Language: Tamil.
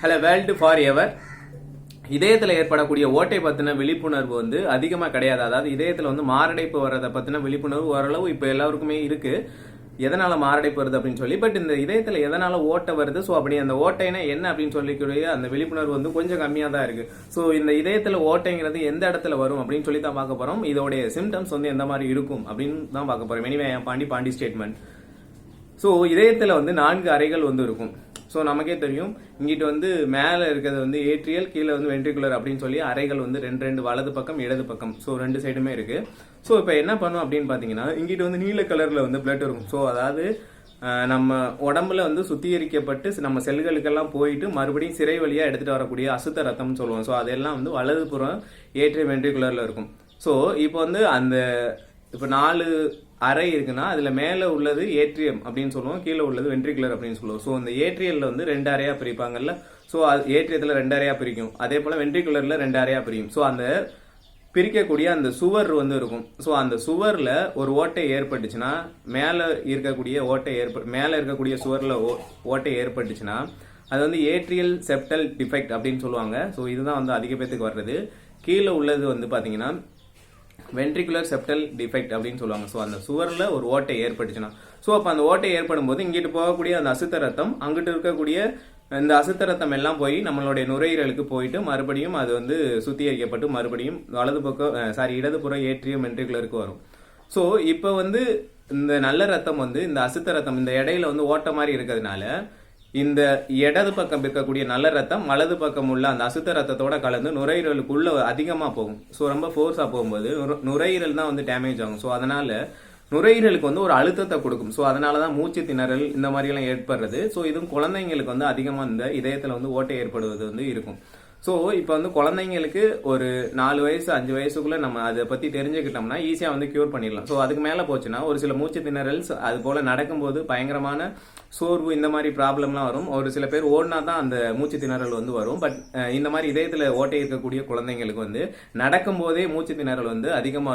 ஹலோ வேர்ல்டு ஃபார் எவர் இதயத்தில் ஏற்படக்கூடிய ஓட்டை பற்றின விழிப்புணர்வு வந்து அதிகமாக கிடையாது. அதாவது இதயத்தில் வந்து மாரடைப்பு வர்றதை பற்றின விழிப்புணர்வு ஓரளவு இப்போ எல்லாருக்குமே இருக்குது எதனால் மாரடைப்பு வருது அப்படின்னு சொல்லி பட் இந்த இதயத்தில் எதனால் ஓட்டை வருது? ஸோ அப்படி அந்த ஓட்டைனா என்ன அப்படின்னு சொல்லிக்கூடிய அந்த விழிப்புணர்வு வந்து கொஞ்சம் கம்மியாக தான் இருக்குது ஸோ இந்த இதயத்தில் ஓட்டைங்கிறது எந்த இடத்துல வரும் அப்படின்னு சொல்லி தான் பார்க்க போகிறோம் இதோடைய சிம்டம்ஸ் வந்து எந்த மாதிரி இருக்கும் அப்படின்னு தான் பார்க்க போகிறோம் anyway Pandi Pandi statement so இதயத்தில் வந்து நான்கு அறைகள் வந்து இருக்கும். ஸோ நமக்கே தெரியும். இங்கிட்டு வந்து மேலே இருக்கிறது வந்து ஏட்ரியல் கீழே வந்து வென்ட்ரிகுலர் அப்படின்னு சொல்லி அறைகள் வந்து ரெண்டு ரெண்டு வலது பக்கம் இடது பக்கம். ஸோ ரெண்டு சைடுமே இருக்குது ஸோ இப்போ என்ன பண்ணும் அப்படின்னு பார்த்தீங்கன்னா இங்கிட்டு வந்து நீல கலரில் வந்து பிளட் இருக்கும் ஸோ அதாவது நம்ம உடம்புல வந்து சுத்திகரிக்கப்பட்டு நம்ம செல்களுக்கெல்லாம் போயிட்டு மறுபடியும் சிறை வழியாக எடுத்துகிட்டு வரக்கூடிய அசுத்த ரத்தம்னு சொல்லுவோம். ஸோ அதெல்லாம் வந்து வலது புறம் ஏற்றிய வென்ட்ரிகுலரில் இருக்கும். ஸோ இப்போ வந்து அந்த இப்போ நாலு அறை இருக்குன்னா அதில் மேலே உள்ளது ஏட்ரியம் அப்படின்னு சொல்லுவோம் கீழே உள்ளது வென்ட்ரிகுலர் அப்படின்னு சொல்லுவோம். ஸோ அந்த ஏட்ரியலில் வந்து ரெண்டு அறையாக பிரிப்பாங்கல்ல. ஸோ அது ஏட்ரியத்தில் ரெண்டு அறையாக பிரிக்கும். அதே போல் வென்ட்ரிகுலரில் ரெண்டு அறையாக பிரியும். ஸோ அந்த பிரிக்கக்கூடிய அந்த சுவர் வந்து இருக்கும். ஸோ அந்த சுவரில் ஒரு ஓட்டை ஏற்பட்டுச்சுன்னா மேலே இருக்கக்கூடிய ஓட்டை ஏற்ப மேலே இருக்கக்கூடிய சுவரில் ஓ- ஓட்டை ஏற்பட்டுச்சுன்னா அது வந்து ஏட்ரியல் செப்டல் டிஃபெக்ட் அப்படின்னு சொல்லுவாங்க. ஸோ இதுதான் வந்து அதிக பேத்துக்கு வர்றது. கீழே உள்ளது வந்து பார்த்தீங்கன்னா வென்ட்ரிகுலர் செப்டல் டிஃபெக்ட் அப்படின்னு சொல்லுவாங்க. ஸோ அந்த சுவரில் ஒரு ஓட்டை ஏற்பட்டுச்சுன்னா. ஸோ அப்போ அந்த ஓட்டை ஏற்படும் போது இங்கிட்டு போகக்கூடிய அந்த அசுத்த ரத்தம் அங்கிட்டு இருக்கக்கூடிய இந்த அசுத்த ரத்தம் எல்லாம் போய் நம்மளுடைய நுரையீரலுக்கு போயிட்டு மறுபடியும் அது வந்து சுத்திகரிக்கப்பட்டு மறுபடியும் வலது பக்கம் சாரி இடதுபுற ஏற்றியும் வென்ட்ரிகுலருக்கு வரும். ஸோ இப்போ வந்து இந்த நல்ல ரத்தம் வந்து இந்த அசுத்த ரத்தம் இந்த இடையில வந்து ஓட்ட மாதிரி இருக்கிறதுனால இந்த இடது பக்கம் இருக்கக்கூடிய நல்ல ரத்தம் வலது பக்கம் உள்ள அந்த அசுத்த ரத்தத்தோட கலந்து நுரையீரலுக்குள்ள அதிகமா போகும். ஸோ ரொம்ப ஃபோர்ஸா போகும்போது நுரையீரல் தான் வந்து டேமேஜ் ஆகும். ஸோ அதனால நுரையீரலுக்கு வந்து ஒரு அழுத்தத்தை கொடுக்கும். ஸோ அதனால தான் மூச்சு திணறல் இந்த மாதிரி எல்லாம் ஏற்படுறது. ஸோ இதுவும் குழந்தைங்களுக்கு வந்து அதிகமாக இந்த இதயத்தில் வந்து ஓட்டை ஏற்படுவது வந்து இருக்கும். ஸோ இப்போ வந்து குழந்தைங்களுக்கு ஒரு நாலு வயசு அஞ்சு வயசுக்குள்ளே நம்ம அதை பற்றி தெரிஞ்சுக்கிட்டோம்னா ஈஸியாக வந்து க்யூர் பண்ணிடலாம். ஸோ அதுக்கு மேலே போச்சுன்னா ஒரு சில மூச்சு திணறல்ஸ் அது போல் நடக்கும்போது பயங்கரமான சோர்வு இந்த மாதிரி ப்ராப்ளம்லாம் வரும். ஒரு சில பேர் ஓடினா தான் அந்த மூச்சு திணறல் வந்து வரும். பட் இந்த மாதிரி இதயத்தில் ஓட்டை இருக்கக்கூடிய குழந்தைங்களுக்கு வந்து நடக்கும் போதே மூச்சு திணறல் வந்து அதிகமாக இருக்கும்.